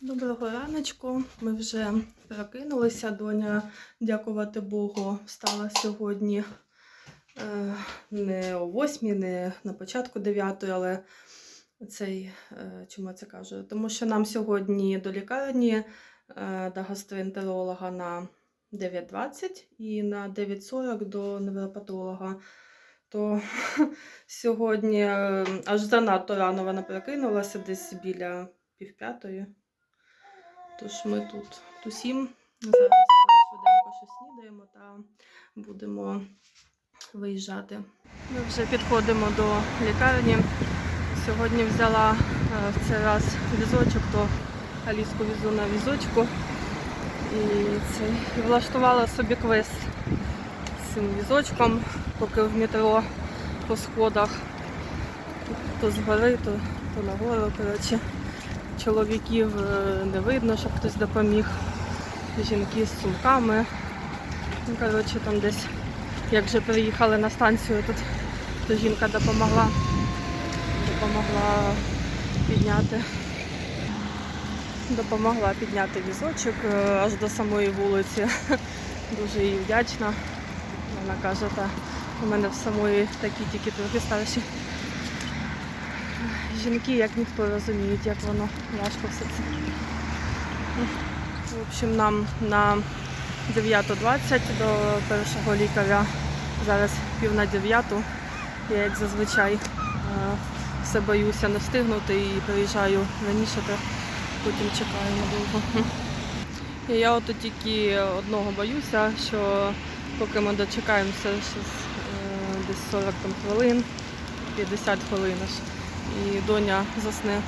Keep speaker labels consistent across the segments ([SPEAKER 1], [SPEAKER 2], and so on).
[SPEAKER 1] Доброго раночку. Ми вже прокинулися. Доня, дякувати Богу, встала сьогодні е, не о 8, не на початку 9, але цей, е, чому це кажу? Тому що нам сьогодні до лікарні е, до гастроентеролога на 9.20 і на 9.40 до невропатолога. То сьогодні аж занадто рано вона прокинулася десь біля півп'ятої. Тож ми тут тусім. Зараз швиденько щось снідаємо та будемо виїжджати. Ми вже підходимо до лікарні. Сьогодні взяла е, в цей раз візочок, то Аліску візу на візочку. І, це, влаштувала собі квест цим візочком, поки в метро по сходах. То згори, то, то нагору. Коротше чоловіків е, не видно, щоб хтось допоміг. Жінки з сумками. Ну, коротше, там десь, як вже приїхали на станцію, тут то жінка допомогла, допомогла підняти. Допомогла підняти візочок е, аж до самої вулиці. Дуже їй вдячна. Вона каже, та у мене в самої такі тільки трохи старші жінки, як ніхто розуміють, як воно важко все це. В общем, нам на 9.20 до першого лікаря. Зараз пів на дев'яту. Я як зазвичай е, все боюся не встигнути і приїжджаю раніше, то потім чекаю надовго. Я от тільки одного боюся, що поки ми дочекаємося е, десь 40 там, хвилин, 50 хвилин аж і доня засне.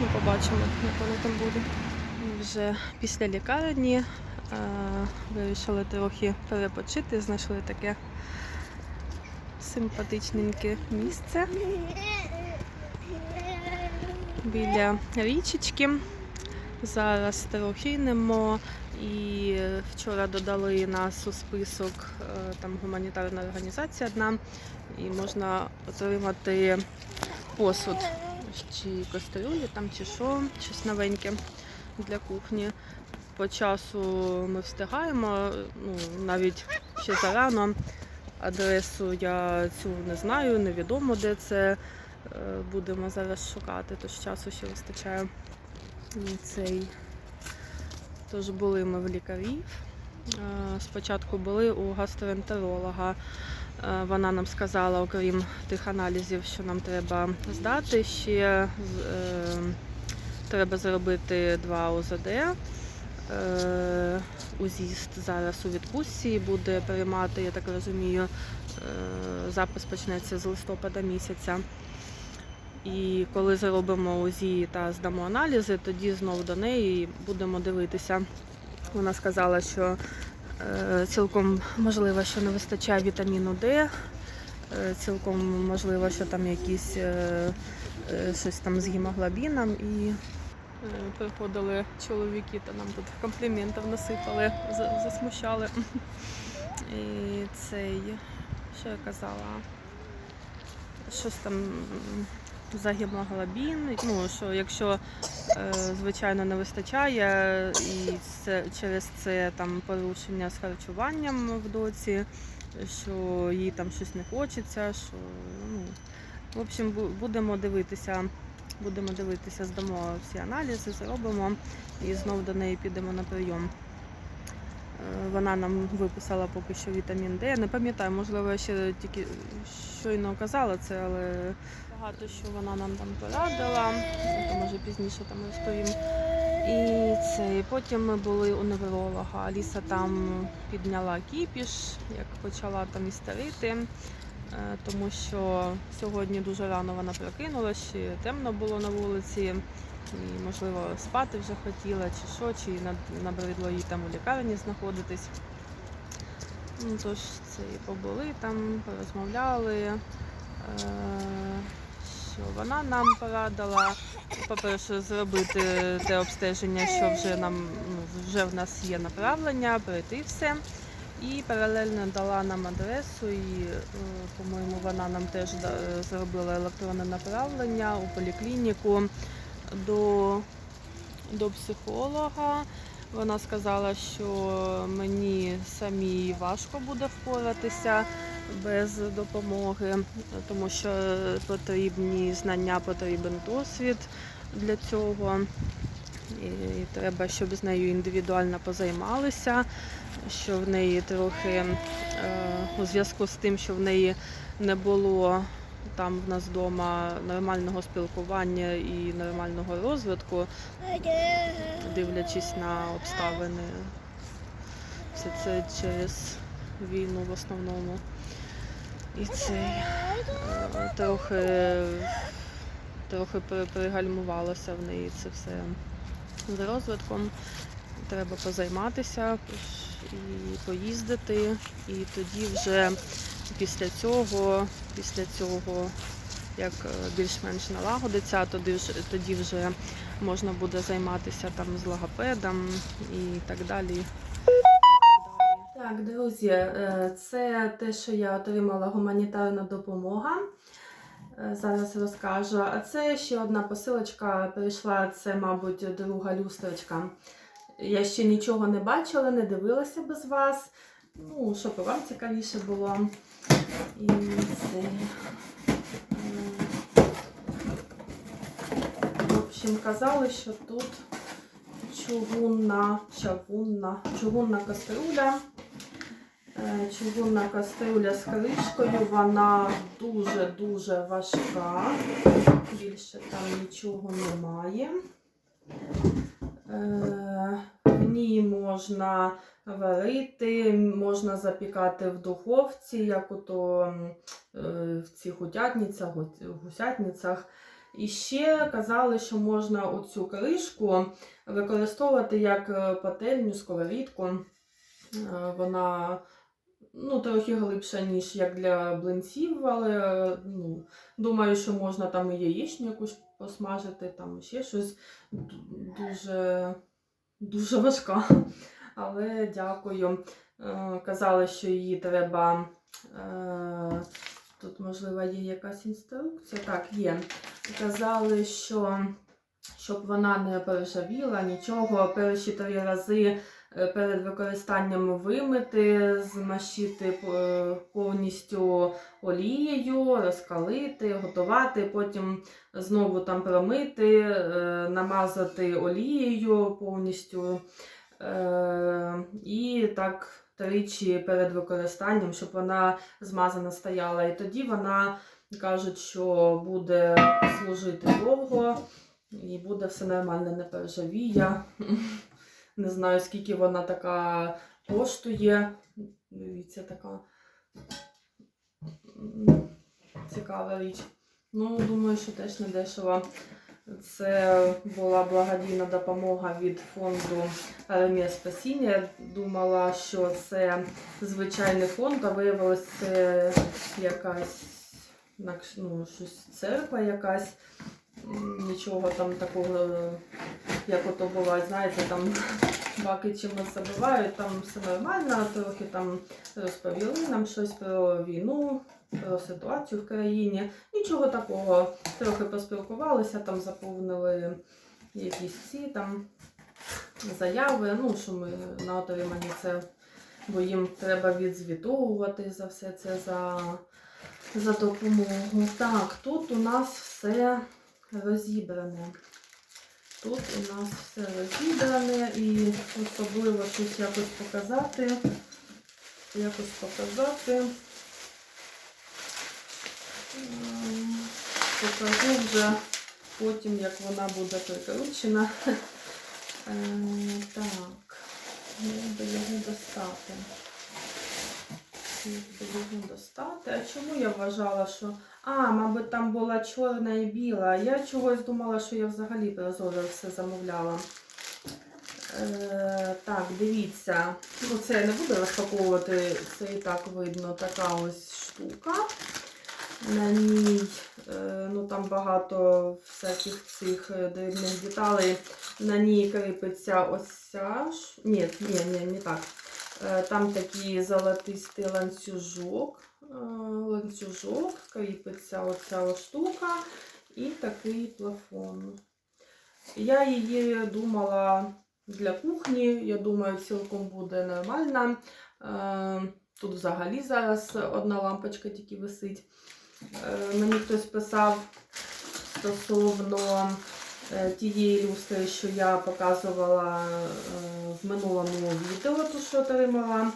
[SPEAKER 1] Ну, побачимо, як воно там буде. Вже після лікарні е, вирішили трохи перепочити, знайшли таке симпатичненьке місце біля річечки. Зараз трохи йдемо і вчора додали нас у список е, там гуманітарна організація одна, і можна отримати посуд чи кастрюлі там, чи що, щось новеньке для кухні. По часу ми встигаємо, ну, навіть ще зарано. Адресу я цю не знаю, невідомо де це. Е, Будемо зараз шукати, тож часу ще вистачає. Цей. Тож були ми в лікарів. Е, Спочатку були у гастроентеролога. Е, Вона нам сказала, окрім тих аналізів, що нам треба здати, ще е, треба зробити два ОЗД. Е, УЗІст зараз у відпустці буде приймати, я так розумію, запис почнеться з листопада місяця. І коли зробимо УЗІ та здамо аналізи, тоді знову до неї будемо дивитися. Вона сказала, що цілком можливо, що не вистачає вітаміну Д, е, цілком можливо, що там якісь е, е, щось там з гемоглобіном і. Е, Приходили чоловіки та нам тут компліментів насипали, засмущали. І цей, що я казала? Щось там за гемоглобін. Ну, що якщо е, звичайно не вистачає, і це, через це там порушення з харчуванням в доці, що їй там щось не хочеться, що ну, в общем, будемо дивитися. Будемо дивитися, здамо всі аналізи, зробимо і знов до неї підемо на прийом. Вона нам виписала поки що вітамін Д. Не пам'ятаю, можливо, я ще тільки щойно казала це, але багато що вона нам там порадила. То може пізніше там розповім. І це, і потім ми були у невролога. Аліса там підняла кіпіш, як почала там істерити. Е, тому що сьогодні дуже рано вона прокинулася, темно було на вулиці, і, можливо, спати вже хотіла, чи що, чи набридло їй там у лікарні знаходитись. Ну, тож це і побули там, порозмовляли. Е, Що вона нам порадила, по-перше, зробити те обстеження, що вже нам ну, вже в нас є направлення, пройти все. І паралельно дала нам адресу, і, е, по-моєму, вона нам теж зробила електронне направлення у поліклініку до до психолога. Вона сказала, що мені самій важко буде впоратися без допомоги, тому що потрібні знання, потрібен досвід для цього. І треба, щоб з нею індивідуально позаймалися, що в неї трохи е, у зв'язку з тим, що в неї не було там в нас вдома нормального спілкування і нормального розвитку, дивлячись на обставини. Все це через війну в основному. І це е, трохи, трохи пригальмувалося в неї це все з розвитком. Треба позайматися і поїздити, і тоді вже після цього, після цього, як е, більш-менш налагодиться, тоді вже, тоді вже можна буде займатися там з логопедом і так далі. Так, друзі, е, це те, що я отримала гуманітарна допомога. Е, Зараз розкажу. А це ще одна посилочка прийшла, це, мабуть, друга люстрочка. Я ще нічого не бачила, не дивилася без вас. Ну, щоб і вам цікавіше було. І це. В общем, казали, що тут чугунна, чавунна, чугунна каструля. Е, Чугунна каструля з кришкою, вона дуже-дуже важка. Більше там нічого немає. В ній можна варити, можна запікати в духовці, як ото е, в цих утятницях, гусятницях. І ще казали, що можна оцю кришку використовувати як е, пательню, сковорідку. Е, Вона ну, трохи глибша, ніж як для блинців, але ну, думаю, що можна там і яєчню якусь посмажити, там ще щось дуже, дуже важка. Але дякую. Е, Казали, що її треба. е, Тут, можливо, є якась інструкція. Так, є. Казали, що щоб вона не пережавіла, нічого, перші три рази перед використанням вимити, змащити е, повністю олією, розкалити, готувати, потім знову там промити, е, намазати олією повністю. Е, І так тричі перед використанням, щоб вона змазана стояла. І тоді вона кажуть, що буде служити довго і буде все нормально, не пережавіє. Не знаю, скільки вона така коштує. Дивіться, така цікава річ. Ну, думаю, що теж не дешево. Це була благодійна допомога від фонду Армія Спасіння. Я думала, що це звичайний фонд, а виявилось це якась ну, щось церква якась. Нічого там такого, як ото буває, знаєте, там баки чимось забивають, там все нормально, трохи там розповіли нам щось про війну, про ситуацію в країні. Нічого такого. Трохи поспілкувалися, там заповнили якісь ці там заяви, ну, що ми на отриманні це, бо їм треба відзвітовувати за все це за, за допомогу. Так, тут у нас все розібране. Тут у нас все розібране і особливо щось якось показати. Якось показати. Покажу вже потім, як вона буде прикручена. Е, Так, як його достати. Як достати. А чому я вважала, що. А, мабуть, там була чорна і біла. Я чогось думала, що я взагалі прозоро все замовляла. Е, так, дивіться. Ну, це я не буду розпаковувати, це і так видно така ось штука. На ній е, ну, там багато всяких цих дрібних деталей. На ній кріпиться ось ця. Ні, ні, ні, не так. Е, Там такий золотистий ланцюжок. е, Ланцюжок, кріпиться оця штука і такий плафон. Я її думала для кухні, я думаю, цілком буде нормально. Е, Тут взагалі зараз одна лампочка тільки висить. Мені хтось писав стосовно тієї люстри, що я показувала е, в минулому відео, ту, що отримала,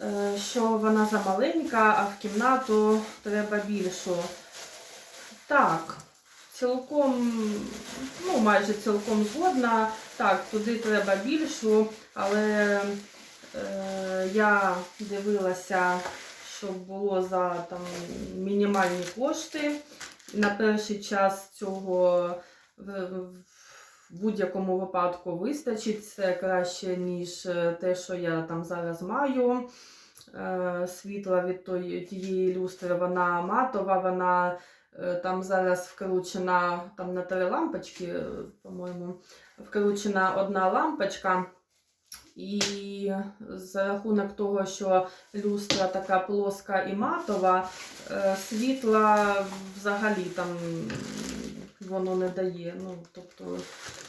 [SPEAKER 1] е, що вона замаленька, а в кімнату треба більшу. Так, цілком, ну майже цілком згодна. Так, туди треба більшу, але е, я дивилася, щоб було за там, мінімальні кошти. На перший час цього в, будь-якому випадку вистачить. Це краще, ніж е, те, що я там зараз маю. Е, світла від тої, тієї люстри, вона матова, вона е, там зараз вкручена там на три лампочки, по-моєму, вкручена одна лампочка. І за рахунок того, що люстра така плоска і матова, світла взагалі там воно не дає. Ну, тобто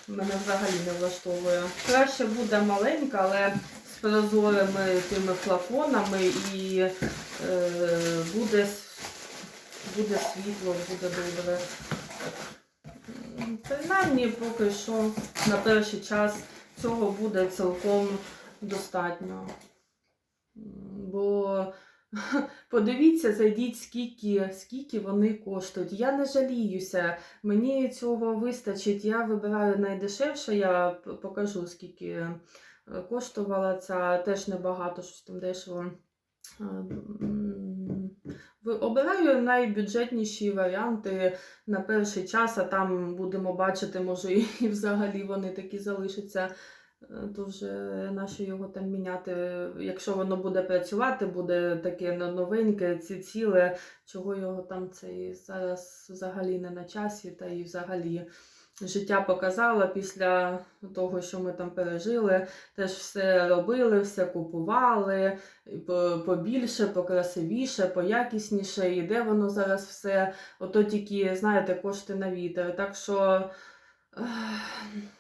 [SPEAKER 1] мене взагалі не влаштовує. Краще буде маленька, але з прозорими тими флаконами і е, буде, буде світло, буде добре. Принаймні, поки що на перший час цього буде цілком достатньо. Бо подивіться, зайдіть, скільки, скільки вони коштують. Я не жаліюся, мені цього вистачить. Я вибираю найдешевше, я покажу, скільки е, коштувала ця теж небагато, щось там дешево. Е, Обираю найбюджетніші варіанти на перший час, а там будемо бачити, може, і взагалі вони такі залишаться. Е, То вже нащо його там міняти? Якщо воно буде працювати, буде таке новеньке, ці ціле, чого його там цей зараз взагалі не на часі, та і взагалі життя показало після того, що ми там пережили. Теж все робили, все купували, побільше, покрасивіше, поякісніше. І де воно зараз все? Ото тільки, знаєте, кошти на вітер. Так що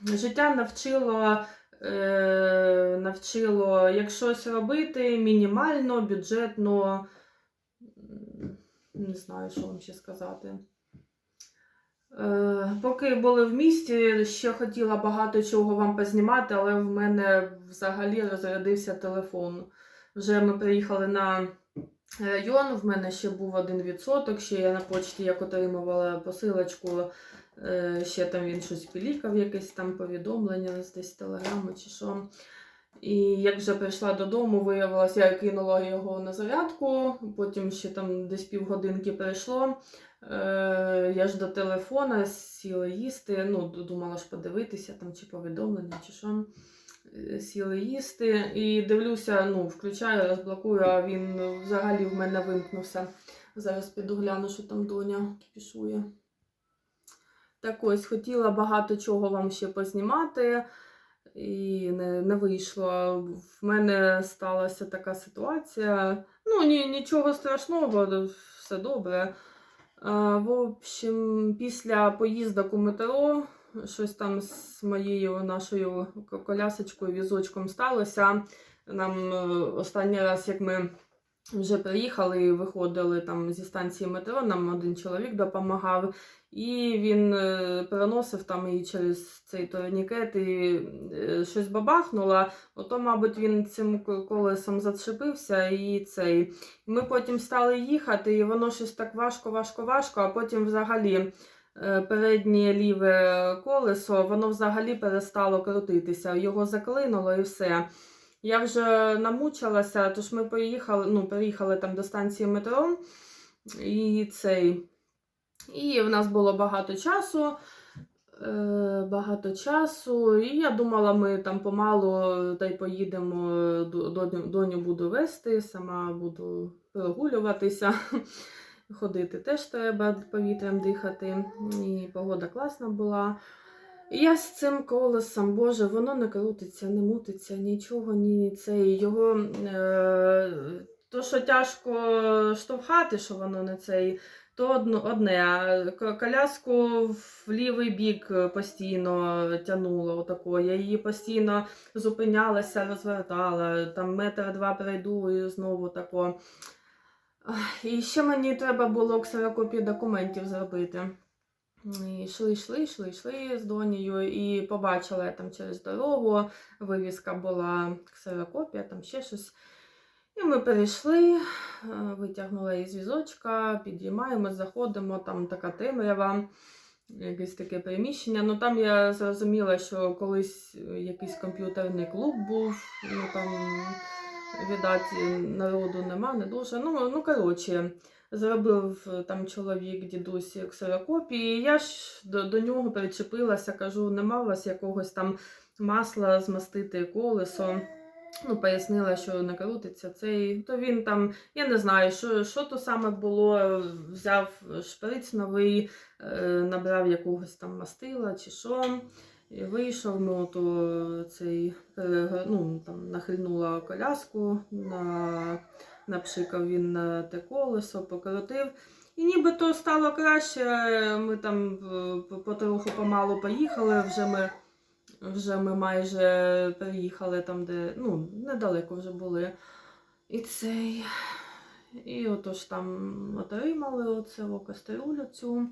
[SPEAKER 1] життя навчило. Е, Навчило, як щось робити мінімально, бюджетно. Не знаю, що вам ще сказати. Е, Поки були в місті, ще хотіла багато чого вам познімати, але в мене взагалі розрядився телефон. Вже ми приїхали на район, в мене ще був один відсоток, ще я на почті як отримувала посилочку, е, ще там він щось пілікав, якесь там повідомлення, десь телеграми чи що. І як вже прийшла додому, виявилося, я кинула його на зарядку, потім ще там десь півгодинки пройшло. Е, я ж до телефона сіла їсти, ну, думала ж подивитися там чи повідомлення, чи що. Е, Сіли їсти і дивлюся, ну, включаю, розблокую, а він взагалі в мене вимкнувся. Зараз піду гляну, що там доня кіпішує. Так ось, хотіла багато чого вам ще познімати, і не, не вийшло. В мене сталася така ситуація. Ну, ні, нічого страшного, все добре. А, В общем, після поїздок у метро щось там з моєю нашою колясочкою, візочком сталося. Нам е, останній раз, як ми вже приїхали і виходили там зі станції метро, нам один чоловік допомагав, і він е, переносив там і через цей турнікет, і е, щось бабахнуло. Ото, мабуть, він цим колесом зачепився і цей. Ми потім стали їхати, і воно щось так важко, важко, важко, а потім взагалі. е, Переднє ліве колесо, воно взагалі перестало крутитися, його заклинуло і все. Я вже намучилася, тож ми поїхали, ну, приїхали там до станції метро, і цей. І в нас було багато часу. Е, багато часу. І я думала, ми там помалу та й поїдемо, до- доню, доню буду вести, сама буду прогулюватися. Ходити теж треба повітрям дихати. І погода класна була. Я з цим колесом, Боже, воно не крутиться, не мутиться, нічого, ні цей. Його е, то, що тяжко штовхати, що воно не цей, то одне, коляску в лівий бік е, постійно тягнуло отако. Я її постійно зупинялася, розвертала, там метр два пройду і знову тако. І ще мені треба було ксерокопію документів зробити. Йшли, йшли, йшли, йшли з донею і побачила я там через дорогу, вивіска була ксерокопія, там ще щось. І ми перейшли, е, витягнула її з візочка, підіймаємо, заходимо, там така темрява, якесь таке приміщення. Ну там я зрозуміла, що колись якийсь комп'ютерний клуб був, ну там, видать, народу нема, не дуже. Ну, ну коротше, зробив е, там чоловік дідусь ксерокопії. і Я ж до, до нього причепилася, кажу, нема у вас якогось там масла змастити колесо. Ну, пояснила, що не крутиться цей. То він там, я не знаю, що, що то саме було. Взяв шприц новий, е, набрав якогось там мастила чи що. І вийшов, ну то цей ну, там нахильнула коляску, на, напшикав він на те колесо, покрутив. І нібито стало краще. Ми там е, потроху помалу поїхали, вже ми вже ми майже приїхали там, де ну, недалеко вже були. І цей. І отож там отримали оце кастрюлю цю.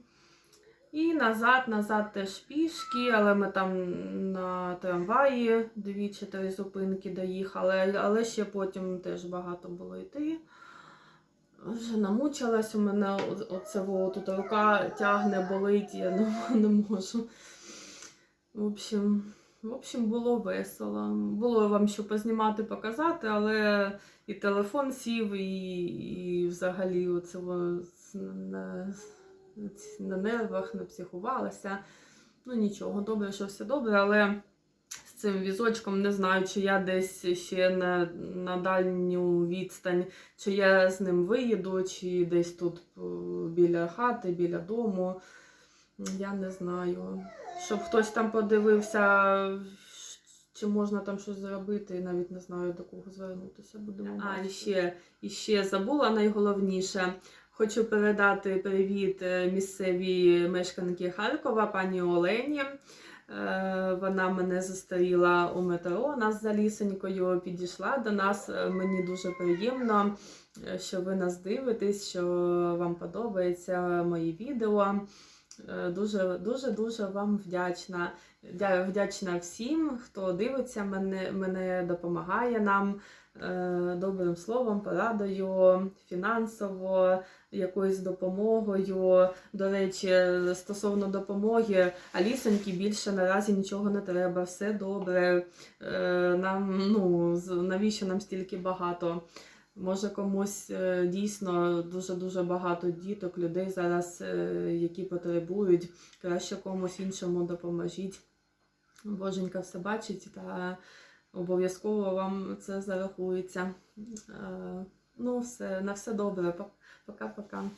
[SPEAKER 1] І назад, назад теж пішки, але ми там на трамваї дві чи три зупинки доїхали, але ще потім теж багато було йти. Вже намучилась, у мене оце тут рука тягне, болить, я не, не можу. В общем, в общем, було весело. Було вам що познімати, показати, але і телефон сів, і, і взагалі оце во на, нервах, не психувалася. Ну нічого, добре, що все добре, але з цим візочком не знаю, чи я десь ще на, на дальню відстань, чи я з ним виїду, чи десь тут е, біля хати, біля дому. Я не знаю. Щоб хтось там подивився, чи можна там щось зробити, навіть не знаю до кого звернутися. Будемо а, і ще, і ще забула найголовніше. Хочу передати привіт е, місцевій мешканці Харкова, пані Олені. Е, Вона мене зустріла у метро, нас за лісенькою підійшла до нас. Е, Мені дуже приємно, що ви нас дивитесь, що вам подобається мої відео. Дуже дуже дуже вам вдячна. Вдячна всім, хто дивиться мене, мене допомагає нам добрим словом, порадою, фінансово, якоюсь допомогою. До речі, стосовно допомоги, Алісоньки більше наразі нічого не треба, все добре. Е, Нам ну навіщо нам стільки багато? Може комусь е, дійсно дуже-дуже багато діток, людей зараз, е, які потребують, краще комусь іншому допоможіть. Боженька все бачить та обов'язково вам це зарахується. Е, Ну, все, на все добре. Пока-пока.